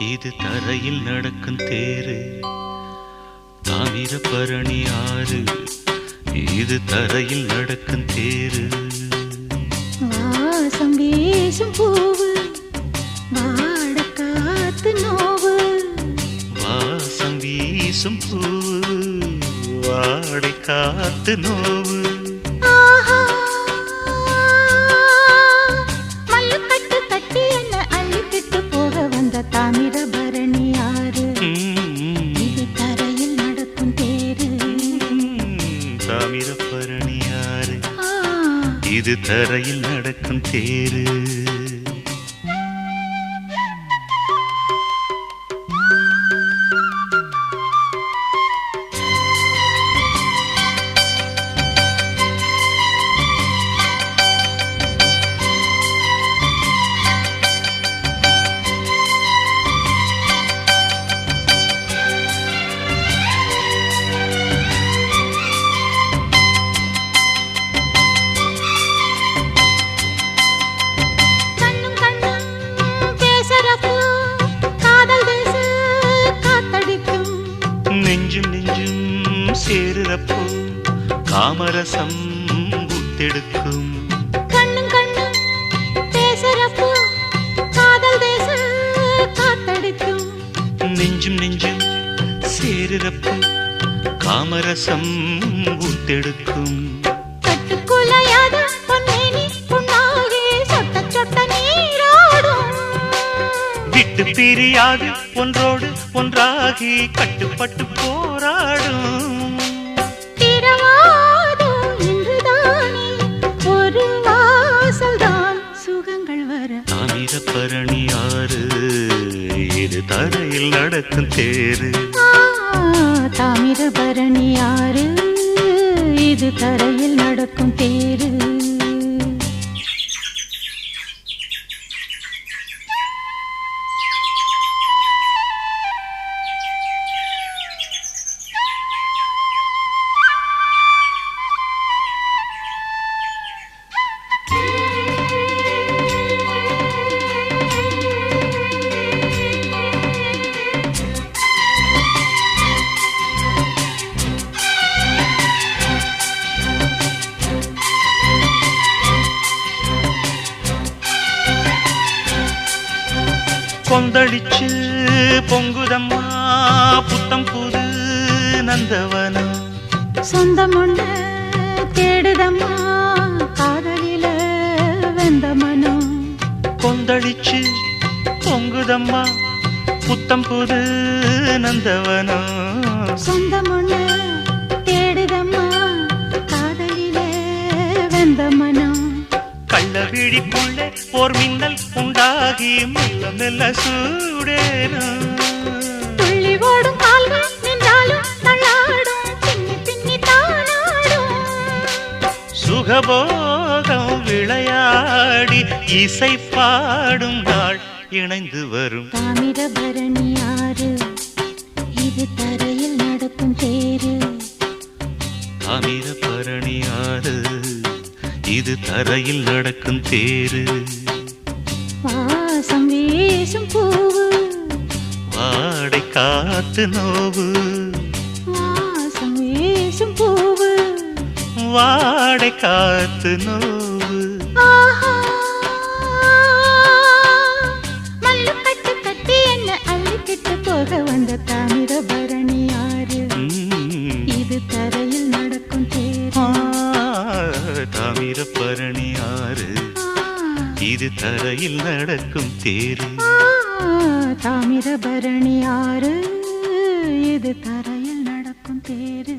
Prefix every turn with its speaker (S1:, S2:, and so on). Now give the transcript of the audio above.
S1: தரையில் நடக்கும் தேரு. தாமிரபரணி ஆறு. இது தரையில் நடக்கும் தேரு.
S2: வாசம் வீசும் பூவு. வாட காத்து நோவு.
S1: வாசம் வீசும் பூவு. வாடை காத்து நோவு.
S2: ஆ,
S1: இது தரையில் நடக்கும் தேரு. சேருறப்போ காமரசம் ஊத்தெடுக்கும்.
S2: கண்ணும் கண்ணும் பேசுறப்போ காதல் தேச காத்தடிக்கும்.
S1: நெஞ்சும் நெஞ்சும் சேருறப்போ காமரசம் ஊத்தெடுக்கும்.
S2: கட்டுக்குலையாத பொன்னேனி புண்ணாகி சொட்ட சொட்ட நீராடும்.
S1: விட்டு பிரியாது ஒன்றோடு ஒன்றாகி கட்டுப்பட்டு போராடும். தாமிரபரணி ஆறு. இது தரையில் நடக்கும் தேரு.
S2: ஆ, தாமிரபரணி ஆறு. இது தரையில் நடக்கும் தேர்.
S1: கொந்தளிச்சு பொங்குதம்மா புத்தம் புது நந்தவனம்.
S2: சொந்தம் ஒண்ணு தேடுதம்மா காதலில வெந்த மனம்.
S1: கொந்தளிச்சு பொங்குதம்மா புத்தம் புது நந்தவனம்.
S2: சொந்தம் ஒண்ணு தேடுதம்மா காதலில வெந்த மனம்.
S1: கள்ள விழிக்குள்ளே ஓர் மின்னல் உண்டாகி மெல்ல மெல்ல சூடேறும்
S2: துள்ளி ஓடும் கால்கள் நின்றாலும் தள்ளாடும் பின்னி பின்னி தானாடும்
S1: சுகபோகம் விளையாடி இசை பாடும் நாள் இணைந்து வரும்
S2: தாமிரபரணி ஆறு இது தரையில் நடக்கும் தேரு
S1: தாமிரபரணி ஆறு இது தரையில் நடக்கும் தேரு
S2: வீசும் பூவு.
S1: வாடை காத்து நோவு.
S2: வாசம் வீசும் பூவு.
S1: வாடை காத்து நோவு.
S2: மல்லுக்கட்டு கட்டி என்ன அள்ளிக்கிட்டு போக வந்த தாமிரபரணி
S1: ம்.
S2: இது தரையில் நடக்கும் தேரு
S1: தாமிரபரணி ஆறு இது தரையில் நடக்கும் தேரு.
S2: தாமிரபரணி ஆறு இது தரையில் நடக்கும் தேரு.